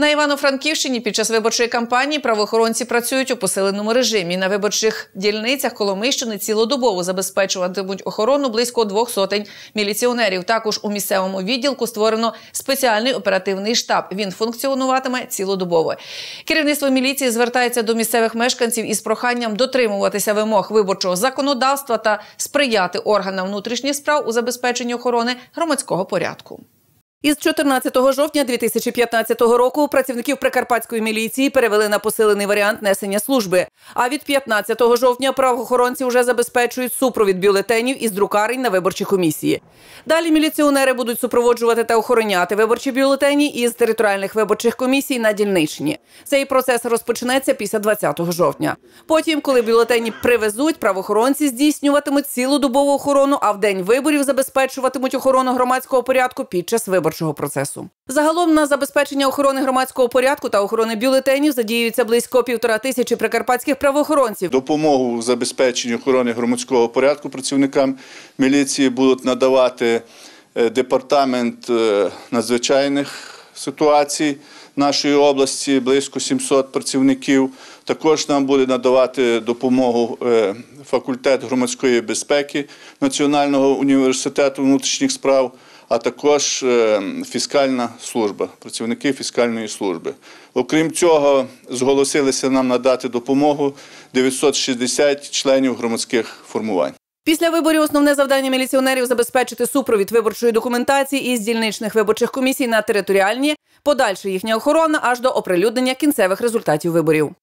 На Івано-Франківщині під час виборчої кампанії правоохоронці працюють у посиленому режимі. На виборчих дільницях Коломийщини цілодобово забезпечуватимуть охорону близько двох сотень міліціонерів. Також у місцевому відділку створено спеціальний оперативний штаб. Він функціонуватиме цілодобово. Керівництво міліції звертається до місцевих мешканців із проханням дотримуватися вимог виборчого законодавства та сприяти органам внутрішніх справ у забезпеченні охорони громадського порядку. Із 14 жовтня 2015 року працівників прикарпатської міліції перевели на посилений варіант несення служби. А від 15 жовтня правоохоронці вже забезпечують супровід бюлетенів із друкарень на виборчі комісії. Далі міліціонери будуть супроводжувати та охороняти виборчі бюлетені із територіальних виборчих комісій на дільничні. Цей процес розпочнеться після 20 жовтня. Потім, коли бюлетені привезуть, правоохоронці здійснюватимуть цілодобову охорону, а в день виборів забезпечуватимуть охорону громадського порядку під час виборів виборчого процесу. Загалом на забезпечення охорони громадського порядку та охорони бюлетенів задіюється близько півтора тисячі прикарпатських правоохоронців. Допомогу у забезпеченні охорони громадського порядку працівникам міліції будуть надавати е, департамент е, надзвичайних ситуацій нашої області, близько 700 працівників. Також нам буде надавати допомогу е, факультет громадської безпеки Національного університету внутрішніх справ а також е, фіскальна служба, працівники фіскальної служби. Окрім цього, зголосилися нам надати допомогу 960 членів громадських формувань. Після виборів основне завдання міліціонерів забезпечити супровід виборчої документації із дільничних виборчих комісій на територіальні, подальша їхня охорона аж до оприлюднення кінцевих результатів виборів.